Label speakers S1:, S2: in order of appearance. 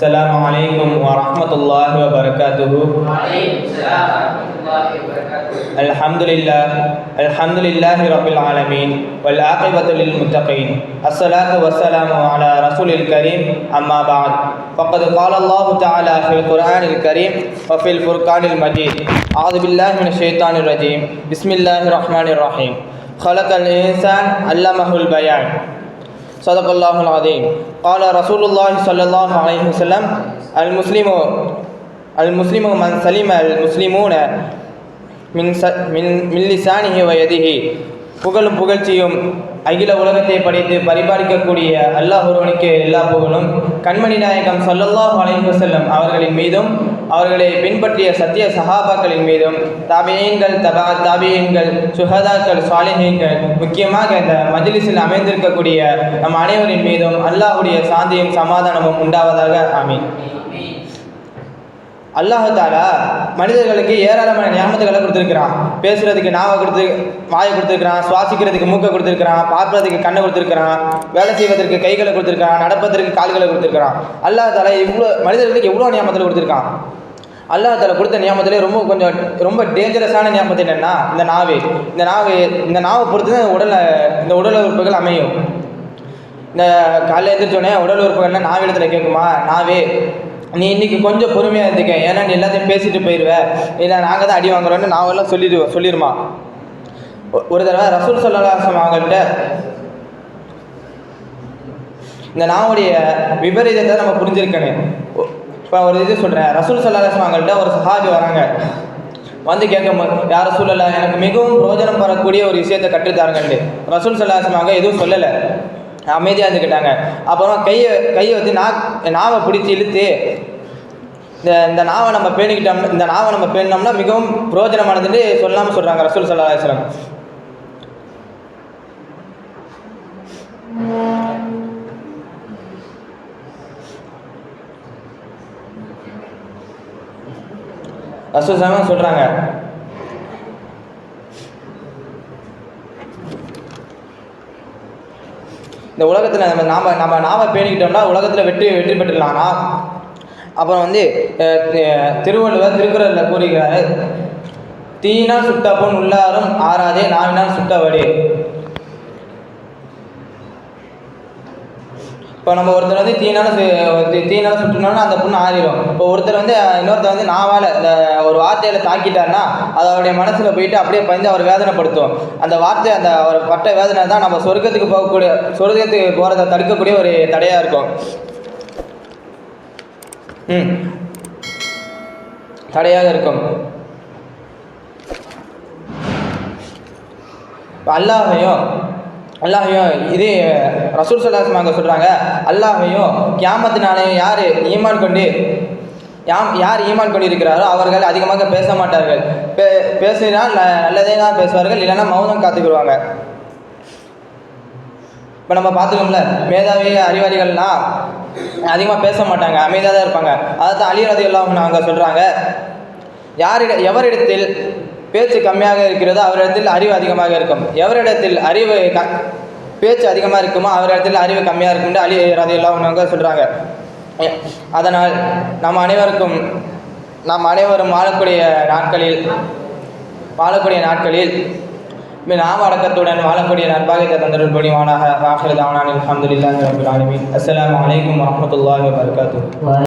S1: السلام عليكم ورحمة الله وبركاته الحمد لله الحمد لله رب العالمين والعاقبة للمتقين الصلاة والسلام على رسول الكريم أما بعد فقد قال الله تعالى في القرآن الكريم وفي الفرقان المجيد أعوذ بالله من الشيطان الرجيم بسم الله الرحمن الرحيم خلق الإنسان علمه البيان صدق الله العظيم قال رسول الله صلى الله عليه وسلم المسلم المسلم من سلم المسلمون மின் ச மின் மில்லிசானிஹி வயதிஹி புகழும் புகழ்ச்சியும் அகில உலகத்தை படைத்து பரிபாலிக்கக்கூடிய அல்லாஹ் ஒருவனுக்கு எல்லா புகழும் கண்மணி நாயகம் ஸல்லல்லாஹு அலைஹி வஸல்லம் அவர்களின் மீதும் அவர்களை பின்பற்றிய சத்திய சஹாபாக்களின் மீதும் தாபியீன்கள் தபா தாபியீன்கள் சுஹதாக்கள் சாலிஹீன்கள் முக்கியமாக இந்த மஜ்லிஸில் அமைந்திருக்கக்கூடிய நம் அனைவரின் மீதும் அல்லாஹுடைய சாந்தியும் சமாதானமும் உண்டாவதாக. ஆமீன். அல்லாஹாலா மனிதர்களுக்கு ஏராளமான ஞாபகத்துகளை கொடுத்துருக்கிறான். பேசுறதுக்கு நாவை கொடுத்து வாயை கொடுத்துருக்கிறான் சுவாசிக்கிறதுக்கு மூக்கை கொடுத்துருக்கிறான் பார்ப்பதற்கு கண்ணை கொடுத்துருக்கிறான் வேலை செய்வதற்கு கைகளை கொடுத்துருக்கிறான் நடப்பதற்கு கால்களை கொடுத்துருக்கிறான். அல்லாஹாலா இவ்வளோ மனிதர்களுக்கு எவ்வளோ ஞாபகத்தில் கொடுத்துருக்கான்? அல்லாஹால கொடுத்த நியமத்திலே ரொம்ப கொஞ்சம் ரொம்ப டேஞ்சரஸான நியமத்து என்னென்னா இந்த நாவு. இந்த நாவு இந்த நாவை பொறுத்து தான் உடலை இந்த உடல் உறுப்புகள் அமையும். இந்த காலையில் எழுந்திரிச்சோடனே உடல் உறுப்புகள்லாம் நாவிடத்தில் கேட்குமா? நாவே. நீ இன்னைக்கு கொஞ்சம் பொறுமையாக இருந்துக்க. ஏன்னா நீ எல்லாத்தையும் பேசிட்டு போயிடுவேன் இல்லை நாங்கள் தான் அடி வாங்குறோன்னு நாவெல்லாம் சொல்லிடுவோம் சொல்லிடுமா? ஒரு தடவை ரசூல் சொல்லலாசம் அவங்கள்ட்ட இந்த நாவுடைய விபரீதத்தை நம்ம புரிஞ்சிருக்கணும். இப்போ ஒரு இது சொல்கிறேன் ரசூல் சல்லாஹம் அவங்கள்ட்ட ஒரு சஹாபி வராங்க. வந்து கேட்கும் யார சூழல எனக்கு மிகவும் பிரோஜனம் பெறக்கூடிய ஒரு விஷயத்தை கற்றுத்தாருங்கன்ட்டு ரசூல் சல்லாஸ்மாங்க அவங்க எதுவும் சொல்லலை. அமைதியாக இருந்துக்கிட்டாங்க. அப்புறம் கையை கையை வச்சு நா நாவை பிடிச்சி இழுத்து இந்த இந்த நாவை நம்ம பேணிக்கிட்டோம் இந்த நாவை நம்ம பேணினோம்னா மிகவும் பிரோஜனமானதுன்னு சொல்லாமல் சொல்கிறாங்க ரசூல் சல்லா அலிஸ்லாம் ரசூல் சொல்கிறாங்க இந்த உலகத்தில் நம்ம நாம் நம்ம நாம பேணிக்கிட்டோம்னா உலகத்தில் வெற்றி வெற்றி பெற்றுடலாம் அப்புறம் வந்து திருவள்ளுவர் திருக்குறளில் கூறுகிறார் தீனா சுட்டப்பொன் உள்ளாரும் ஆறாதே நாவினால் சுட்டவடே இப்போ நம்ம ஒருத்தர் வந்து தீனால சு- தீனால சுட்டுனோம்னா அந்த பொண்ணு ஆறிடும் இப்போ ஒருத்தர் வந்து இன்னொருத்தர் வந்து நாவால் இந்த ஒரு வார்த்தையில் தாக்கிட்டாருன்னா அது அவருடைய மனசில் போயிட்டு அப்படியே பயந்து அவர் வேதனைப்படுத்தும். அந்த வார்த்தை அந்த அவர் பட்ட வேதனை தான் நம்ம சொர்க்கத்துக்கு போகக்கூடிய சொர்க்கத்துக்கு போகிறத தடுக்கக்கூடிய ஒரு தடையாக இருக்கும். ம். தடையாக இருக்கும். இப்போ அல்லாஹையும் அல்லாஹையும் இது ரசூல் சல்லாஸ்மா அங்கே சொல்கிறாங்க அல்லாஹையும் கியாமத்தினாலையும் யார் ஈமான் கொண்டு யாம் யார் ஈமான் கொண்டு இருக்கிறாரோ அவர்கள் அதிகமாக பேச மாட்டார்கள். பே பேசினால் நல்லதே தான் பேசுவார்கள் இல்லைன்னா மௌனம் காத்துக்கிடுவாங்க. இப்போ நம்ம பார்த்துக்கோம்ல மேதாவி அறிவாளிகள்லாம் அதிகமாக பேச மாட்டாங்க அமைதியாக தான் இருப்பாங்க. அதை தான் அலி ரதி எல்லாம் அவங்க சொல்கிறாங்க யாரிட எவரிடத்தில் பேச்சு கம்மியாக இருக்கிறதோ அவரிடத்தில் அறிவு அதிகமாக இருக்கும். எவரிடத்தில் அறிவு க பேச்சு அதிகமாக இருக்குமோ அவரிடத்தில் அறிவு கம்மியாக இருக்கும்னு அலி ரதி அவங்க சொல்கிறாங்க அதனால் நம் அனைவருக்கும் நாம் அனைவரும் வாழக்கூடிய நாட்களில் வாழக்கூடிய நாட்களில் நாம் அடக்கத்துடன் வாழக்கூடிய நண்பாக தந்தருள் புனிவானாக ஆஹிர் தாவனான் அல்ஹம்துலில்லாஹி ரப்பில் ஆலமீன். அஸ்ஸலாமு அலைக்கும் வரஹ்மத்துல்லாஹி வபரகாத்துஹு.